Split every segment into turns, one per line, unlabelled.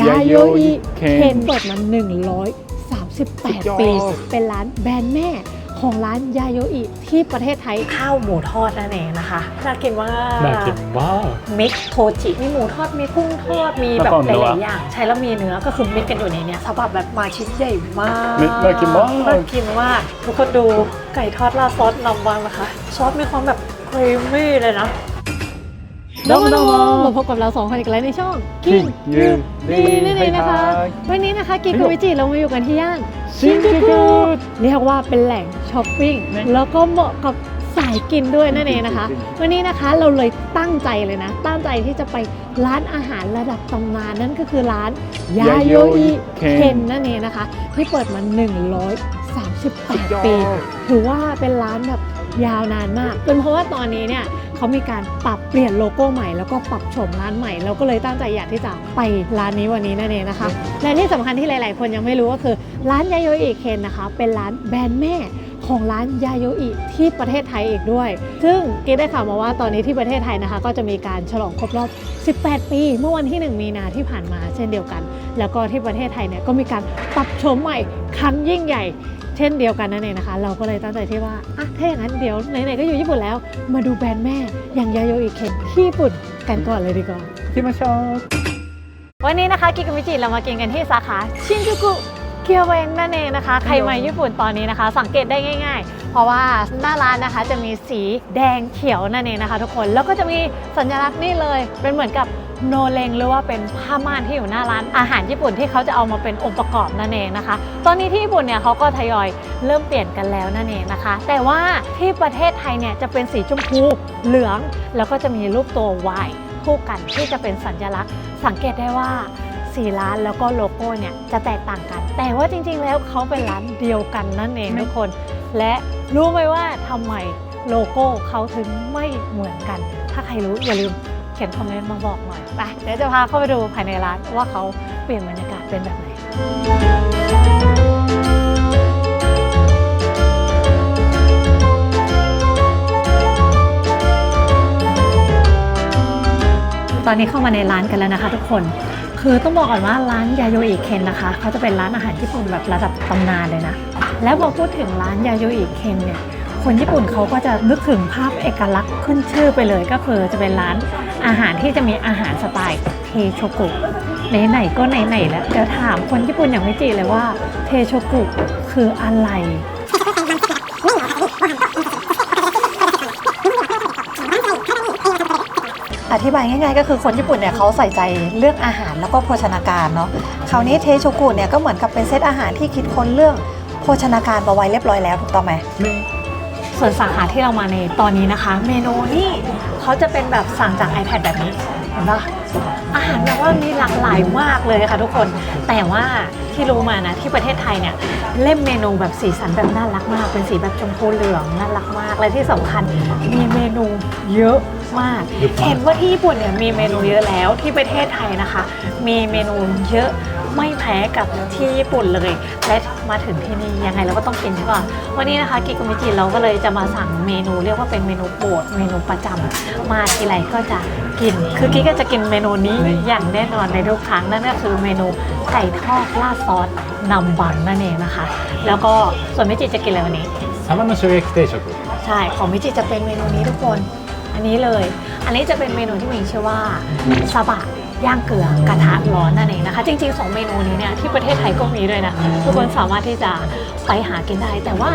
ยาโยอิ
เคน
เคนเปิดมา
สุดยอด
138 ปี เป็นร้านแบรนด์แม่ของร้านยาโยอิที่ประเทศไทยข้าวหมูทอดนั่นเองนะคะน่ากินมาก
น่ากินมาก
มิกซ์โทจิมีหมูทอดมีกุ้งทอดมีแบบ
แล้วก็
ห
เนื้อ
ลายๆอย่าง ใช้แล้วมีเนื้อก็คือมิกซ์กันอยู่ในเนี้ยสำหรับแบบมาชิ้นใหญ่มาก
น่ากินมาก
น่ากินมากทุกคนดูไก่ทอดราดซอสนำวางนะคะ ซอสมีความแบบครีมมี่เลยนะ
ดองดอง
มาพบกับเราสองคนอีกแล้วในช่อง
กินยืน
ดีนั่นเองนะคะ วันนี้นะคะกินกับวิจิเรามาอยู่กันที่ย่าน
ชินจูกุ
เรียกว่าเป็นแหล่งช้อปปิ้ง
นี่
แล้วก็เหมาะกับสายกินด้วยนั่นเองนะคะ
จริง
วันนี้นะคะเราเลยตั้งใจเลยนะ ตั้งใจที่จะไปร้านอาหารระดับตำนานนั่นก็คือร้านยาโยอิเคนนั่นเองนะคะ ที่เปิดมา 138 ปี ถือว่าเป็นร้านแบบยาวนานมาก เป็นเพราะว่าตอนนี้เนี่ย เขามีการปรับเปลี่ยนโลโก้ใหม่แล้วก็ปรับโฉมร้านใหม่ เราก็เลยตั้งใจอยากที่จะไปร้านนี้วันนี้นั่นเองนะคะ และที่สำคัญที่หลาย ๆ คนยังไม่รู้ก็คือร้านยาโยอิเคนนะคะ เป็นร้านแบรนด์แม่ของร้านยาโยอิที่ประเทศไทยอีกด้วย ซึ่งกิ๊กได้ข่าวมาว่าตอนนี้ที่ประเทศไทยนะคะ ก็จะมีการฉลองครบรอบ 18 ปี เมื่อวันที่ 1 มีนาที่ผ่านมาเช่นเดียวกัน แล้วก็ที่ประเทศไทยเนี่ยก็มีการปรับโฉมใหม่ครั้งยิ่งใหญ่ เช่นเดียวกันนั่นเองนะคะ เราก็เลยตั้งใจที่ว่าอะถ้าอย่างนั้นเดี๋ยวไหนๆก็อยู่ญี่ปุ่นแล้ว มาดูแบรนด์แม่อย่างยาโยอิเคนที่ญี่ปุ่นกันก่อนเลยดีกว่า
ที่มาชอบ
วันนี้นะคะกิกามิจิเรามากินกันที่สาขาชินจูกุเกียวเวงนั่นเองนะคะ ใครมาญี่ปุ่นตอนนี้นะคะ สังเกตได้ง่าย ๆ เพราะว่าหน้าร้านนะคะจะมีสีแดงเขียวนั่นเองนะคะ ทุกคนแล้วก็จะมีสัญลักษณ์นี่เลยเป็นเหมือนกับ โนเลงหรือว่าเป็นผ้าม่านที่อยู่หน้าร้านอาหารญี่ปุ่นที่เขาจะเอามาเป็นองค์ประกอบนั่นเองนะคะ ตอนนี้ที่ญี่ปุ่นเนี่ยเขาก็ทยอยเริ่มเปลี่ยนกันแล้วนั่นเองนะคะ แต่ว่าที่ประเทศไทยเนี่ยจะเป็นสีชมพูเหลือง แล้วก็จะมีรูปตัว Y คู่กันที่จะเป็นสัญลักษณ์ สังเกตได้ว่าสีร้านแล้วก็โลโก้เนี่ยจะแตกต่างกัน แต่ว่าจริงๆแล้วเขาเป็นร้านเดียวกันนั่นเองทุกคน และรู้ไหมว่าทำไมโลโก้เขาถึงไม่เหมือนกัน ถ้าใครรู้อย่าลืมเขียนคอมเมนต์มาบอกหน่อย ไปเดี๋ยวจะพาเข้าไปดูภายในร้านว่าเขาเปลี่ยนบรรยากาศเป็นแบบไหนตอนนี้เข้ามาในร้านกันแล้วนะคะ ทุกคน คือต้องบอกก่อนว่าร้านยาโยอิเคนนะคะ เขาจะเป็นร้านอาหารญี่ปุ่นแบบระดับตำนานเลยนะ แล้วพอพูดถึงร้านยาโยอิเคนเนี่ย คนญี่ปุ่นเขาก็จะนึกถึงภาพเอกลักษณ์ขึ้นชื่อไปเลยก็คือจะเป็นร้าน อาหารที่จะมีอาหารสไตล์เทโชกุไหนๆก็ไหนๆแล้วเดี๋ยวถามคนญี่ปุ่นอย่างไม่จีเลยว่าเทโชกุคืออะไร
อธิบายง่ายๆก็คือคนญี่ปุ่นเนี่ยเขาใส่ใจเรื่องอาหารแล้วก็โภชนาการเนาะคราวนี้เทโชกุเนี่ยก็เหมือนกับเป็นเซตอาหารที่คิดค้นเรื่องโภชนาการมาไว้เรียบร้อยแล้วถูกต้องไหม
ส่วนสาขาที่เรามาในตอนนี้นะคะ เมนูนี่เขาจะเป็นแบบสั่งจาก iPad แบบนี้เห็นปะอาหารแบบว่ามีหลากหลายมากเลยค่ะทุกคน แต่ว่าที่รู้มานะที่ประเทศไทยเนี่ยเล่มเมนูแบบสีสันแบบน่ารักมาก เป็นสีแบบชมพูเหลืองน่ารักมากและที่สำคัญมีเมนูเยอะมาก
เยอะมาก
เห็นว่าที่ญี่ปุ่นเนี่ยมีเมนูเยอะแล้วที่ประเทศไทยนะคะ มีเมนูเยอะ ไม่แพ้กับที่ญี่ปุ่นเลย และมาถึงที่นี่ยังไงเราก็ต้องกินใช่ป่ะวันนี้นะคะกิกุมิจิเราก็เลยจะมาสั่งเมนู เรียกว่าเป็นเมนูโปรดเมนูประจำ มาทีไรก็จะกิน คือกิก็จะกินเมนูนี้อย่างแน่นอนในทุกครั้งนั่นก็คือเมนูไก่ทอดราดซอสนำบังนั่นเองนะคะ แล้วก็ส่วนมิจิจะกินอะไรวันนี้
ซามานโชเยกิเตชกุ
ใช่ของมิจิจะเป็นเมนูนี้ทุกคน อันนี้เลย อันนี้จะเป็นเมนูที่มีชื่อว่าซาบะ ย่างเกลือกระทะร้อนนั่นเองนะคะ จริงๆ 2 เมนูนี้เนี่ยที่ประเทศไทยก็มีด้วยนะ ทุกคนสามารถที่จะไปหากินได้ แต่ว่า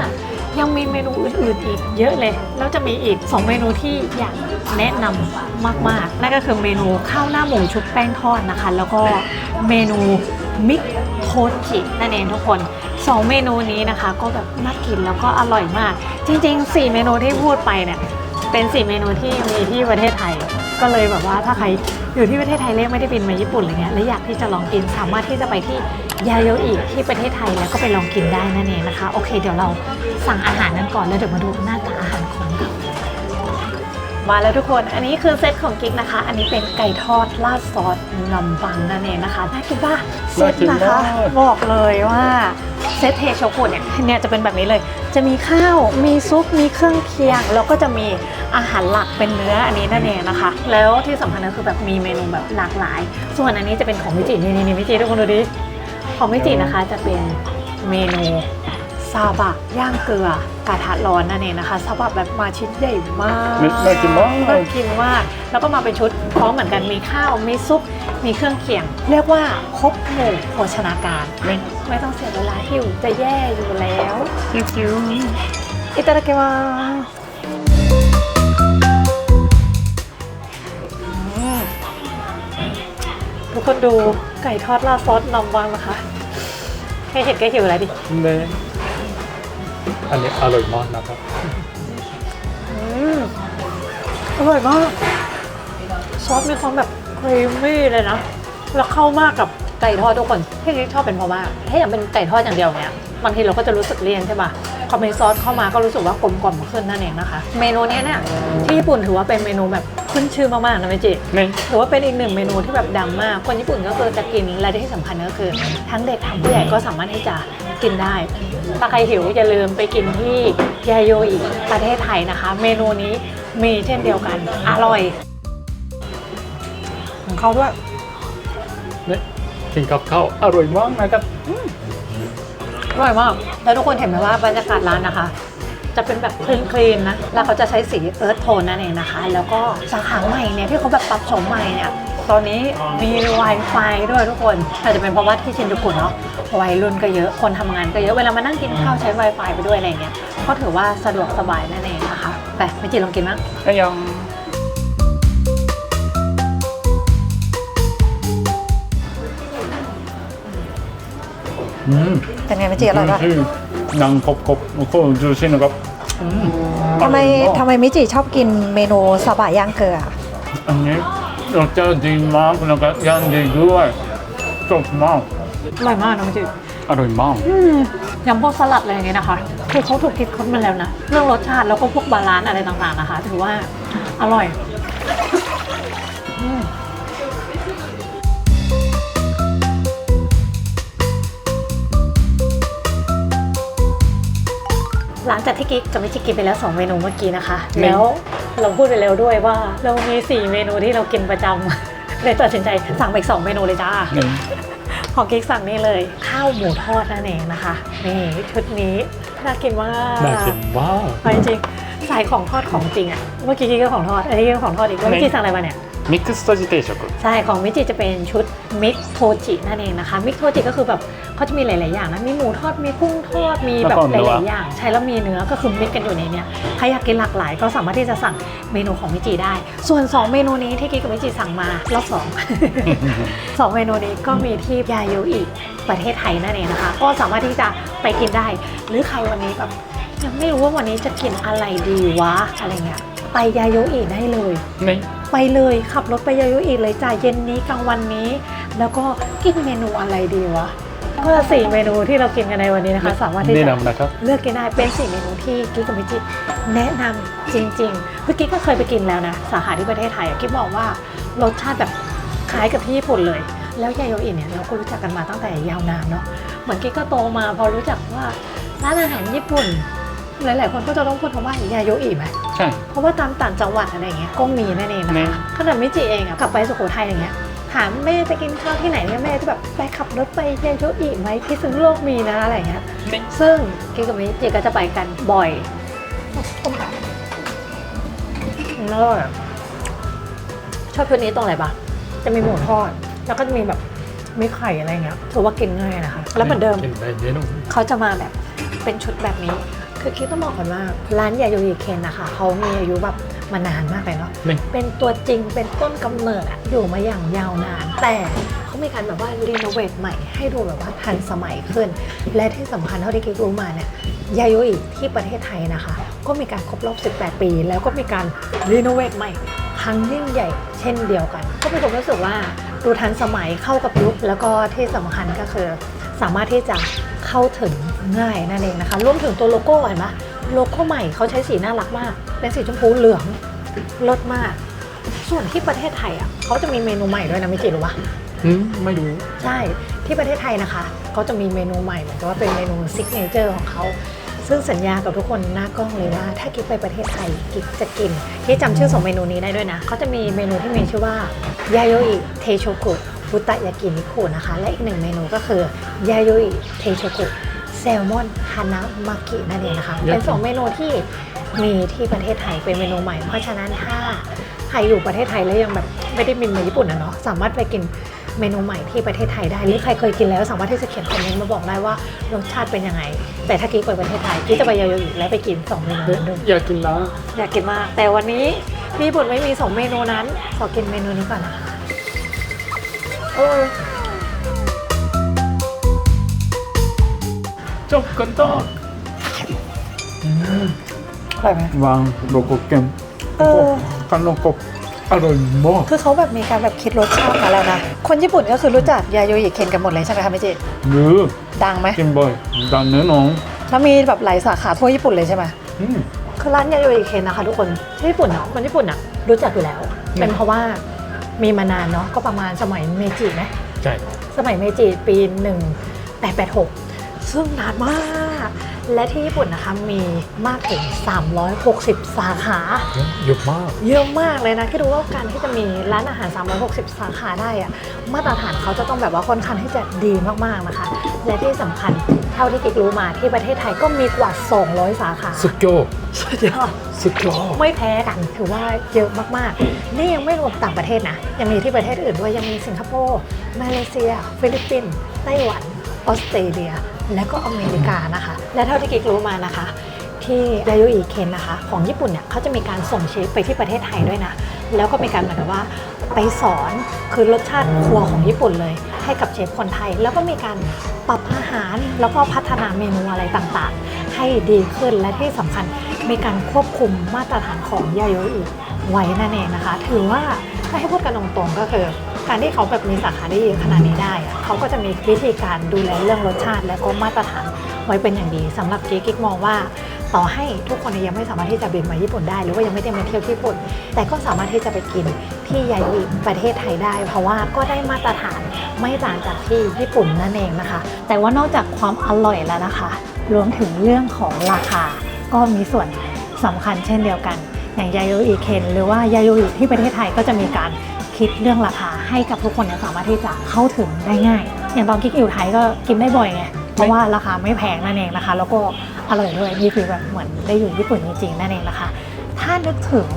ยังมีเมนูอื่นๆอีกเยอะเลย แล้วจะมีอีก 2 เมนูที่อยากแนะนำมากๆ นั่นก็คือเมนูข้าวหน้าหมูชุบแป้งทอดนะคะ แล้วก็เมนูมิกโทจินั่นเองทุกคนสองเมนูนี้นะคะ ก็แบบน่ากินแล้วก็อร่อยมาก จริง ๆ 4 เมนูที่พูดไปเนี่ยเป็น 4 เมนูที่มีที่ประเทศไทย ก็เลยแบบว่าถ้าใคร อยู่ที่ประเทศไทยเล่ไม่ได้บินมาญี่ปุ่นอะไรเงี้ยและอยากที่จะลองกินสามารถที่จะไปที่ยาโยอิที่ประเทศไทยแล้วก็ไปลองกินได้นั่นเองนะคะ โอเค เดี๋ยวเราสั่งอาหารนั้นก่อนแล้วเดี๋ยวมาดูหน้าตาอาหารของเรามาแล้วทุกคน อันนี้คือเซตของกิ๊กนะคะ อันนี้เป็นไก่ทอดราดซอส ลำบังนั่นเองนะคะน่ากินป่ะเซ
น่า
ต
กิน
นะคะ
มาก
บอกเลยว่าเซตเทโชกุเนี่ยเนี่ยจะเป็นแบบนี้เลย จะมีข้าวมีซุปมีเครื่องเคียง แล้วก็จะมีอาหารหลักเป็นเนื้ออันนี้นั่นเองนะคะ แล้วที่สำคัญก็คือแบบมีเมนูแบบหลากหลาย ส่วนอันนี้จะเป็นของมิจินี่นี่นี่มิจิทุกคนดูดิของมิจินะคะจะเป็นเมนู ซาบะย่างเกลือกระทะร้อนนั่นเองนะคะซาบะแบบมาชิ้นใหญ่มาก
น่ากินมาก
น่ากินมาก แล้วก็มาเป็นชุดพร้อมเหมือนกันมีข้าวมีซุปมีเครื่องเคียง เรียกว่าครบหมู่โภชนาการ
ไม่
ไม่ต้องเสียเวลาหิวจะแย่อยู่แล้ว
คิวคิว
อิตาลีกิมาทุกคนดูไก่ทอดราดซอสนำวังนะคะ ให้เห็นก็หิวแล้วดิ
เน่ อันนี้อร่อยมากนะครับ
อืมอร่อยมาก ซอสมีความแบบครีมมี่เลยนะ แล้วเข้ามากกับไก่ทอดทุกคนที่กิ๊กชอบเป็นเพราะว่าถ้าอย่างเป็นไก่ทอดอย่างเดียวเนี้ยบางทีเราก็จะรู้สึกเลี่ยนใช่ปะพอมีซอสเข้ามาก็รู้สึกว่ากลมกล่อมขึ้นนั่นเองนะคะ เมนูเนี้ยเนี่ยที่ญี่ปุ่นถือว่าเป็นเมนูแบบขึ้นชื่อมากๆนะเมจิ
ไม่
ถือว่าเป็นอีกหนึ่งเมนูที่แบบดังมาก คนญี่ปุ่นก็คือจะกินและที่สำคัญก็คือ ทั้งเด็กทั้งผู้ใหญ่ก็สามารถที่จะ กินได้ ถ้าใครหิวอย่าลืมไปกินที่ยาโยอิประเทศไทยนะคะ เมนูนี้มีเช่นเดียวกัน อร่อย ของเขาด้วย
เนี่ยกินกับข้าวอร่อยมากนะครับ
อร่อยมาก แล้วทุกคนเห็นไหมว่าบรรยากาศร้านนะคะ จะเป็นแบบคลีนคลีนๆนะ แล้วเขาจะใช้สีเอิร์ธโทนนั่นเองนะคะ แล้วก็สาขาใหม่เนี่ยที่เขาแบบปรับโฉมใหม่เนี่ย ตอนนี้มี Wi-Fi ด้วยทุกคนอาจจะเป็นเพราะว่าที่ชินจูกุเนาะวัยรุ่นก็เยอะคนทำงานก็เยอะเวลามานั่งกินข้าวใช้ Wi-Fi ไปด้วยอะไรเงี้ยก็ถือว่าสะดวกสบายนั่นเองนะคะไปไม่จีลองกินมั้ง
ไอ้ยังอืม
เป็นไงเมจิอร่อยปะ
ชื่อนังกบกบโอ้โหดูสินะครับอืม
ทำไม
อร่อยาก
ทำไมเมจิชอบกินเมนูซาบะย่างเกลือ
อันนี้ รสชาติดีมากแล้วก็ย่างดีด้วยจบมาก
อร่อยมากนะไม่จี
อร่อยมาก
ยำพวกสลัดอะไรอย่างเงี้ยนะคะ คือเขาถูกคิดค้นมาแล้วนะ เรื่องรสชาติแล้วก็พวกบาลานซ์อะไรต่างๆนะคะ ถือว่าอร่อยอืม หลังจากที่กิ๊กกับมิจิกินไปแล้ว 2 เมนูเมื่อกี้นะคะ
หนึ่ง
แล้วเราพูดไปแล้วด้วยว่าเรามี 4 เมนูที่เรากินประจำ เลยตัดสินใจสั่งไปอีก2เมนูเลยจ้า
หนึ่ง
ของกิ๊กสั่งนี่เลย ข้าวหมูทอดนั่นเองนะคะ นี่ชุดนี้น่ากินมาก
น่ากินมาก
เอาจริงๆสายของทอดของจริงอะเมื่อกี้กิ๊กก็ของทอดอันนี้ก็ของทอดอีกแล้วเมื่อกี้สั่งอะไรมาเนี่ย
มิกซ์โทจิเตชกุ
ใช่ ของมิจิจะเป็นชุดมิกโทจินั่นเองนะคะมิกโทจิก็คือแบบเขาจะมีหลาย ๆ อย่างนะ มีหมูทอดมีกุ้งทอดมีแบบหลาย ๆ อย่าง ใช่แล้วมีเนื้อก็คือมิกกันอยู่ในนี้ใครอยากกินหลากหลาย ก็สามารถที่จะสั่งเมนูของมิจิได้ ส่วน 2 เมนูนี้ที่กิ๊กกับมิจิสั่งมารอบสองสองเมนูนี้ก็มีที่ยาโยอีกประเทศไทยนั่นเองนะคะ ก็สามารถที่จะไปกินได้ หรือใครวันนี้แบบยังไม่รู้ว่าวันนี้จะกินอะไรดีวะอะไรเงี้ย ไปยาโยอิได้เลย
ไม่
ไปเลยขับรถไปยาโยอิเลยจ้าเย็นนี้กลางวันนี้ แล้วก็กินเมนูอะไรดีวะก็สี่เมนูที่เรากินกันในวันนี้นะคะ สามารถที่
แนะ
จะ
นำนะครับ
เลือกกินได้เป็นสี่เมนูที่กิ๊กกับมิจิแนะนำจริงๆเมื่อกี้ก็เคยไปกินแล้วนะ สาขาที่ประเทศไทยอะกิ๊กบอกว่ารสชาติแบบคล้ายกับที่ญี่ปุ่นเลย แล้วยาโยอิเนี่ยเราก็รู้จักกันมาตั้งแต่ยาวนานเนาะเหมือนกิ๊กก็โตมาพอรู้จักว่าร้านอาหารญี่ปุ่น หลายๆคนก็จะต้องพูดคำว่ายาโยอิไหม
ใช่
เพราะว่าตามต่างจังหวัดอะไรเงี้ยก็มีนั่นเองนะ
นี่
คะขนาดมิจิเองอะกลับไปสุโขทัยอย่างเงี้ยถามแม่จะกินข้าวที่ไหนเนี่ยแม่จะแบบไปขับรถไปยาโยอิไหมที่ซึ่งโลกมีนะอะไรเงี้ย
ไม่
ซึ่งกิ๊กกับมิจิก็จะไปกันบ่อยอร่อยอะชอบชุดนี้ตรงไหนปะจะมีหมูทอด แล้วก็จะมีแบบมีไข่อะไรเงี้ยถือว่ากินง่ายนะคะ แล้วเหมือนเดิม
กินได้เมนู
เขาจะมาแบบเป็นชุดแบบนี้ คือคิดต้องบอกก่อนว่าร้านยาโยอิเคนนะคะเขามีอายุแบบมานานมากเลยเนาะ
ไม่
เป็นตัวจริงเป็นต้นกำเนิดอะอยู่มาอย่างยาวนาน แต่เขามีการแบบว่ารีโนเวทใหม่ให้ดูแบบว่าทันสมัยขึ้น และที่สำคัญเท่าที่กิ๊กรู้มาเนี่ยยาโยอิที่ประเทศไทยนะคะ ก็มีการครบรอบ 18 ปี แล้วก็มีการรีโนเวทใหม่ ครั้งยิ่งใหญ่เช่นเดียวกัน ก็มีความรู้สึกว่าดูทันสมัยเข้ากับยุคแล้วก็ที่สำคัญก็คือ สามารถที่จะเข้าถึง ง่ายนั่นเองนะคะรวมถึงตัวโลโก้เห็นไหมโลโก้ใหม่เขาใช้สีน่ารักมาก เป็นสีชมพูเหลืองลดมากสส่วนที่ประเทศไทยอะเขาจะมีเมนูใหม่ด้วยนะมิจิรู้ปะ
อืมไม่รู้
ใช่ที่ประเทศไทยนะคะเขาจะมีเมนูใหม่เหมือนกับว่าเป็นเมนูซิกเนเจอร์ของเขาซึ่งสัญญากับทุกคนหน้ากล้องเลยว่า ถ้ากิ๊กไปประเทศไทยกิ๊กจะกินที่จำชื่อสองเมนูนี้ได้ด้วยนะเขาจะมีเมนูที่มีชื่อว่ายาโยอิเทโชกุฟุตะยากินิคุนะคะ และอีกหนึ่งเมนูก็คือยาโยอิเทโชกุ แซลมอนฮานามากินั่นเองนะคะ เป็นสองเมนูที่มีที่ประเทศไทยเป็นเมนูใหม่ เพราะฉะนั้นถ้าใครอยู่ประเทศไทยแล้วยังแบบไม่ได้บินมาญี่ปุ่นนะเนาะสามารถไปกินเมนูใหม่ที่ประเทศไทยได้ หรือใครเคยกินแล้วสามารถที่จะเขียนคอมเมนต์มาบอกได้ว่ารสชาติเป็นยังไง แต่ถ้ากิ๊กไปประเทศไทยกิ๊กจะไปยาโยอิและไปกินสองเมนูนั้นด้วย
อยากกินแล้ว
อยากกินมาก แต่วันนี้ที่ญี่ปุ่นไม่มีสองเมนูนั้นขอกินเมนูนี้ก่อนนะคะโอ้
จบกันต่อ
อร่อยไหม
วางโลโก้เกม
เออ
กันโลโก้อร่อยมาก
คือเขาแบบมีการแบบคิดรสชาติมาแล้วนะ คนญี่ปุ่นก็คือรู้จักยาโยอิเคนกันหมดเลยใช่ไหมคะพี่จิ
หรือ
ดังไหม
กินบ่อยดันเนื้อหนอง
แล้วมีแบบหลายสาขาทั่วญี่ปุ่นเลยใช่ไหม
อืม
คือร้านยาโยอิเคนนะคะทุกคนที่ญี่ปุ่นเนาะคนญี่ปุ่นอะรู้จักอยู่แล้ว เป็นเพราะว่ามีมานานเนาะก็ประมาณสมัยเมจิไหม
ใช่
สมัยเมจิปี1886 ซึ่งนานมาก และที่ญี่ปุ่นนะคะมีมากถึง 360 สาขา
เยอะมาก
เยอะมากเลยนะคิดดูว่าการที่จะมีร้านอาหาร 360 สาขาได้อะมาตรฐานเขาจะต้องแบบว่าค่อนข้างที่จะดีมากๆนะคะ และที่สำคัญเท่าที่กิ๊กรู้มาที่ประเทศไทยก็มีกว่า 200 สาขา
สุดยอด
สุดยอด
สุดยอด
ไม่แพ้กันถือว่าเยอะมากๆ นี่ยังไม่รวมต่างประเทศนะ ยังมีที่ประเทศอื่นด้วยยังมีสิงคโปร์มาเลเซีย ฟิลิปปินส์ไต้หวัน ออสเตรเลีย และก็อเมริกานะคะ และเท่าที่กิ๊กรู้มานะคะ ที่ยาโยอิเคนนะคะ ของญี่ปุ่นเนี่ยเขาจะมีการส่งเชฟไปที่ประเทศไทยด้วยนะ แล้วก็มีการเหมือนกับว่าไปสอนคือรสชาติครัวของญี่ปุ่นเลย ให้กับเชฟคนไทย แล้วก็มีการปรับอาหารแล้วก็พัฒนาเมนูอะไรต่างๆ ให้ดีขึ้นและที่สำคัญมีการควบคุมมาตรฐานของยาโยอิไว้นั่นเองนะคะ ถือว่าถ้าให้พูดกันตรงๆก็คือ การที่เขาแบบมีสาขาได้เยอะขนาดนี้ได้อะเขาก็จะมีวิธีการดูแลเรื่องรสชาติ และก็มาตรฐานไว้เป็นอย่างดีสำหรับกิ๊กกิ๊กมองว่า ต่อให้ทุกคนยังไม่สามารถที่จะบินมาญี่ปุ่นได้ หรือว่ายังไม่ได้มาเที่ยวที่ญี่ปุ่น แต่ก็สามารถที่จะไปกินที่ยายอิประเทศไทยได้ เพราะว่าก็ได้มาตรฐานไม่ต่างจากที่ญี่ปุ่นนั่นเองนะคะ แต่ว่านอกจากความอร่อยแล้วนะคะ รวมถึงเรื่องของราคาก็มีส่วนสำคัญเช่นเดียวกัน อย่างยาโยอิเคนหรือว่ายาโยอิที่ประเทศไทยก็จะมีการ คิดเรื่องราคาให้กับทุกคนเนี่ยสามารถที่จะเข้าถึงได้ง่าย อย่างตอนกิ๊กอยู่ไทยก็กินได้บ่อยไงเพราะว่าราคาไม่แพงนั่นเองนะคะ แล้วก็อร่อยด้วยนี่คือแบบเหมือนได้อยู่ญี่ปุ่นจริงๆนั่นเองนะคะ ถ้านึกถึง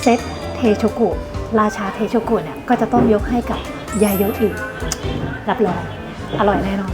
เซตเทโชกุราชาเทโชกุเนี่ยก็จะต้องยกให้กับยาโยอิรับรองอร่อยแน่นอน